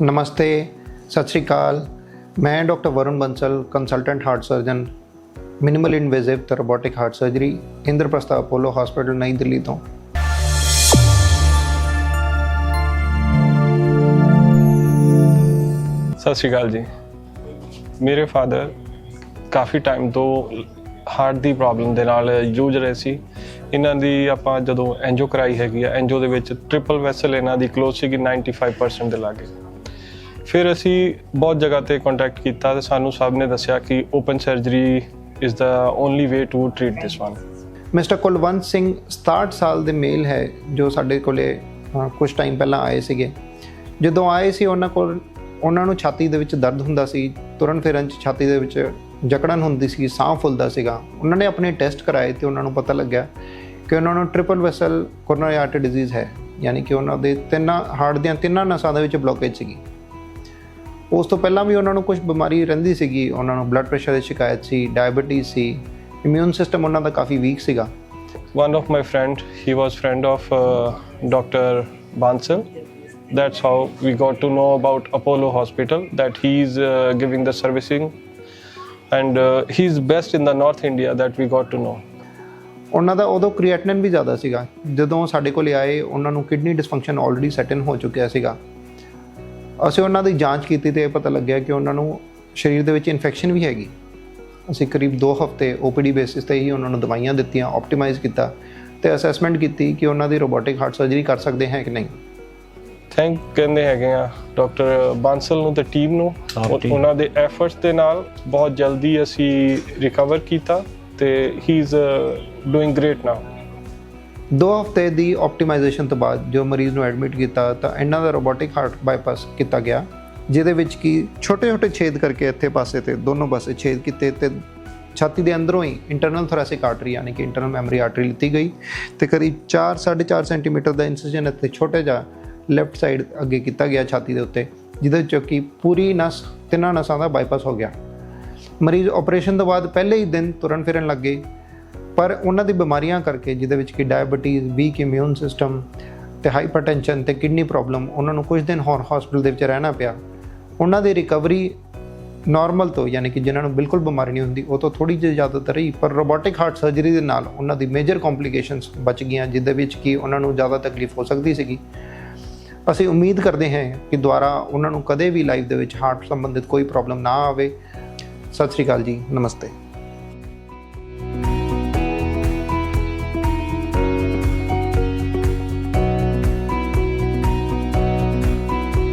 ਨਮਸਤੇ, ਸਤਿ ਸ਼੍ਰੀ ਅਕਾਲ। ਮੈਂ doctor Varun Bansal consultant heart surgeon minimal invasive ਤੇ robotic heart surgery Indraprastha Apollo hospital Nai Delhi ਤੋਂ। ਸਤਿ ਸ਼੍ਰੀ ਅਕਾਲ ਜੀ। ਮੇਰੇ ਫਾਦਰ ਕਾਫੀ ਟਾਈਮ ਤੋਂ ਹਾਰਟ ਦੀ ਪ੍ਰੋਬਲਮ ਦੇ ਨਾਲ ਜੂਝ ਰਹੇ ਸੀ। ਇਹਨਾਂ ਦੀ ਆਪਾਂ ਜਦੋਂ ਐਂਜੋ ਕਰਾਈ ਹੈਗੀ ਆ ਐਂਜੋ ਦੇ ਵਿੱਚ ਟ੍ਰਿਪਲ ਵੈਸਲ ਇਹਨਾਂ ਦੀ ਕਲੋਜ਼ ਸੀਗੀ 95% ਦੇ ਲਾਗੇ। ਫਿਰ ਅਸੀਂ ਬਹੁਤ ਜਗ੍ਹਾ ਤੇ ਕੰਟੈਕਟ ਕੀਤਾ ਤੇ ਸਾਨੂੰ ਸਭ ਨੇ ਦੱਸਿਆ ਕਿ open surgery is the only way to treat this one mister Kulwant Singh 67 ਸਾਲ ਦੇ ਮੇਲ ਹੈ, ਜੋ ਸਾਡੇ ਕੋਲੇ ਕੁਝ ਟਾਈਮ ਪਹਿਲਾਂ ਆਏ ਸੀਗੇ। ਜਦੋਂ ਆਏ ਸੀ, ਉਹਨਾਂ ਕੋਲ, ਉਹਨਾਂ ਨੂੰ ਛਾਤੀ ਦੇ ਵਿੱਚ ਦਰਦ ਹੁੰਦਾ ਸੀ, ਤੁਰਨ ਫਿਰਨ ਚ ਛਾਤੀ ਦੇ ਵਿੱਚ ਜਕੜਨ ਹੁੰਦੀ ਸੀ, ਸਾਹ ਫੁੱਲਦਾ ਸੀਗਾ। ਉਹਨਾਂ ਨੇ ਆਪਣੇ ਟੈਸਟ ਕਰਾਏ ਤੇ ਉਹਨਾਂ ਨੂੰ ਪਤਾ ਲੱਗਿਆ ਕਿ ਉਹਨਾਂ ਨੂੰ triple vessel coronary artery disease ਹੈ, ਯਾਨੀ ਕਿ ਉਹਨਾਂ ਦੇ ਤਿੰਨਾਂ, ਹਾਰਟ ਦੀਆਂ ਤਿੰਨਾਂ ਨਸਾਂ ਦੇ ਵਿੱਚ ਬਲੋਕੇਜ ਸੀਗੀ। ਉਸ ਤੋਂ ਪਹਿਲਾਂ ਵੀ ਉਹਨਾਂ ਨੂੰ ਕੁਝ ਬਿਮਾਰੀ ਰਹਿੰਦੀ ਸੀਗੀ ਉਹਨਾਂ ਨੂੰ ਬਲੱਡ ਪ੍ਰੈਸ਼ਰ ਦੀ ਸ਼ਿਕਾਇਤ ਸੀ ਡਾਇਬੀਟੀਜ਼ ਸੀ ਇਮਿਊਨ ਸਿਸਟਮ ਉਹਨਾਂ ਦਾ ਕਾਫੀ ਵੀਕ ਸੀਗਾ one of my friend he was friend of uh, dr bansal that's how we got to know about apollo hospital that he's uh, giving the servicing and uh, he's best in the north india that we got to know ਉਹਨਾਂ ਦਾ ਉਦੋਂ ਕ੍ਰੀਏਟਿਨਿਨ ਵੀ ਜ਼ਿਆਦਾ ਸੀਗਾ ਜਦੋਂ ਸਾਡੇ ਕੋਲ ਆਏ ਉਹਨਾਂ ਨੂੰ kidney dysfunction already set in ਹੋ ਚੁੱਕਿਆ ਸੀਗਾ ਅਸੀਂ ਉਹਨਾਂ ਦੀ ਜਾਂਚ ਕੀਤੀ ਤੇ ਇਹ ਪਤਾ ਲੱਗਿਆ ਕਿ ਉਹਨਾਂ ਨੂੰ ਸਰੀਰ ਦੇ ਵਿੱਚ ਇਨਫੈਕਸ਼ਨ ਵੀ ਹੈਗੀ। ਅਸੀਂ ਕਰੀਬ 2 ਹਫ਼ਤੇ ਓਪੀਡੀ ਬੇਸਿਸ ਤੇ ਹੀ ਉਹਨਾਂ ਨੂੰ ਦਵਾਈਆਂ ਦਿੱਤੀਆਂ ਆਪਟੀਮਾਈਜ਼ ਕੀਤਾ ਤੇ ਅਸੈਸਮੈਂਟ ਕੀਤੀ ਕਿ ਉਹਨਾਂ ਦੀ ਰੋਬੋਟਿਕ ਹਾਰਟ ਸਰਜਰੀ ਕਰ ਸਕਦੇ ਹਾਂ ਕਿ ਨਹੀਂ। ਥੈਂਕ ਕਹਿੰਦੇ ਹੈਗੇ ਆ ਡਾਕਟਰ ਬਾਂਸਲ ਨੂੰ ਤੇ ਟੀਮ ਨੂੰ। ਉਹ- ਉਹਨਾਂ ਦੇ ਐਫਰਟਸ ਦੇ ਨਾਲ ਬਹੁਤ ਜਲਦੀ ਅਸੀਂ ਰਿਕਵਰ ਕੀਤਾ ਤੇ he is doing great now 2 ਹਫ਼ਤੇ ਦੀ ਆਪਟੀਮਾਈਜ਼ੇਸ਼ਨ ਤੋਂ ਬਾਅਦ ਜੋ ਮਰੀਜ਼ ਨੂੰ ਐਡਮਿਟ ਕੀਤਾ, ਤਾਂ ਇਹਨਾਂ ਦਾ ਰੋਬੋਟਿਕ ਹਾਰਟ ਬਾਈਪਾਸ ਕੀਤਾ ਗਿਆ, ਜਿਹਦੇ ਵਿੱਚ ਕੀ ਛੋਟੇ-ਛੋਟੇ ਛੇਦ ਕਰਕੇ ਇੱਥੇ ਪਾਸੇ ਤੇ ਦੋਨੋਂ ਪਾਸੇ ਛੇਦ ਕੀਤੇ ਤੇ ਛਾਤੀ ਦੇ ਅੰਦਰੋਂ ਹੀ ਇੰਟਰਨਲ ਥੋਰੈਸਿਕ ਆਰਟਰੀ ਯਾਨੀ ਕਿ ਇੰਟਰਨਲ ਮੈਮਰੀ ਆਰਟਰੀ ਲਿੱਤੀ ਗਈ ਤੇ ਕਰੀਬ 4 4.5 ਸੈਂਟੀਮੀਟਰ ਦਾ ਇਨਸਿਜਨ ਇੱਥੇ ਛੋਟੇ ਜਿਹਾ ਲੈਫਟ ਸਾਈਡ ਅੱਗੇ ਕੀਤਾ ਗਿਆ ਛਾਤੀ ਦੇ ਉੱਤੇ, ਜਿਹਦੇ 'ਚੋਂ ਕਿ ਪੂਰੀ ਨਸ, ਤਿੰਨਾਂ ਨਸਾਂ ਦਾ ਬਾਈਪਾਸ ਹੋ ਗਿਆ। ਮਰੀਜ਼ ਆਪਰੇਸ਼ਨ ਤੋਂ ਬਾਅਦ ਪਹਿਲੇ ਹੀ ਦਿਨ ਤੁਰਨ ਫਿਰਨ ਲੱਗ ਗਏ। ਪਰ ਉਹਨਾਂ ਦੀ ਬਿਮਾਰੀਆਂ ਕਰਕੇ, ਜਿਹਦੇ ਵਿੱਚ ਕਿ ਡਾਇਬੀਟੀਜ਼ ਵੀਕ ਇਮਿਊਨ ਸਿਸਟਮ ਤੇ ਹਾਈਪਰਟੈਂਸ਼ਨ ਤੇ ਕਿਡਨੀ ਪ੍ਰੋਬਲਮ ਉਹਨਾਂ ਨੂੰ ਕੁਝ ਦਿਨ ਹੋਰ ਹਸਪੀਟਲ ਦੇ ਵਿੱਚ ਰਹਿਣਾ ਪਿਆ। ਉਹਨਾਂ ਦੀ ਰਿਕਵਰੀ ਨਾਰਮਲ ਤੋਂ, ਯਾਨੀ ਕਿ ਜਿਨ੍ਹਾਂ ਨੂੰ ਬਿਲਕੁਲ ਬਿਮਾਰੀ ਨਹੀਂ ਹੁੰਦੀ, ਉਹ ਤੋਂ ਥੋੜੀ ਜਿਹੀ ਜ਼ਿਆਦਾਤਰ ਰਹੀ, ਪਰ ਰੋਬੋਟਿਕ ਹਾਰਟ ਸਰਜਰੀ ਦੇ ਨਾਲ ਉਹਨਾਂ ਦੀ ਮੇਜਰ ਕੰਪਲਿਕੇਸ਼ਨਸ ਬਚ ਗਈਆਂ, ਜਿਹਦੇ ਵਿੱਚ ਕਿ ਉਹਨਾਂ ਨੂੰ ਜ਼ਿਆਦਾ ਤਕਲੀਫ ਹੋ ਸਕਦੀ ਸੀਗੀ। ਅਸੀਂ ਉਮੀਦ ਕਰਦੇ ਹਾਂ ਕਿ ਦੁਬਾਰਾ ਉਹਨਾਂ ਨੂੰ ਕਦੇ ਵੀ ਲਾਈਫ ਦੇ ਵਿੱਚ ਹਾਰਟ ਸੰਬੰਧਿਤ ਕੋਈ ਪ੍ਰੋਬਲਮ ਨਾ ਆਵੇ। ਸਤਿ ਸ਼੍ਰੀ ਅਕਾਲ ਜੀ, ਨਮਸਤੇ।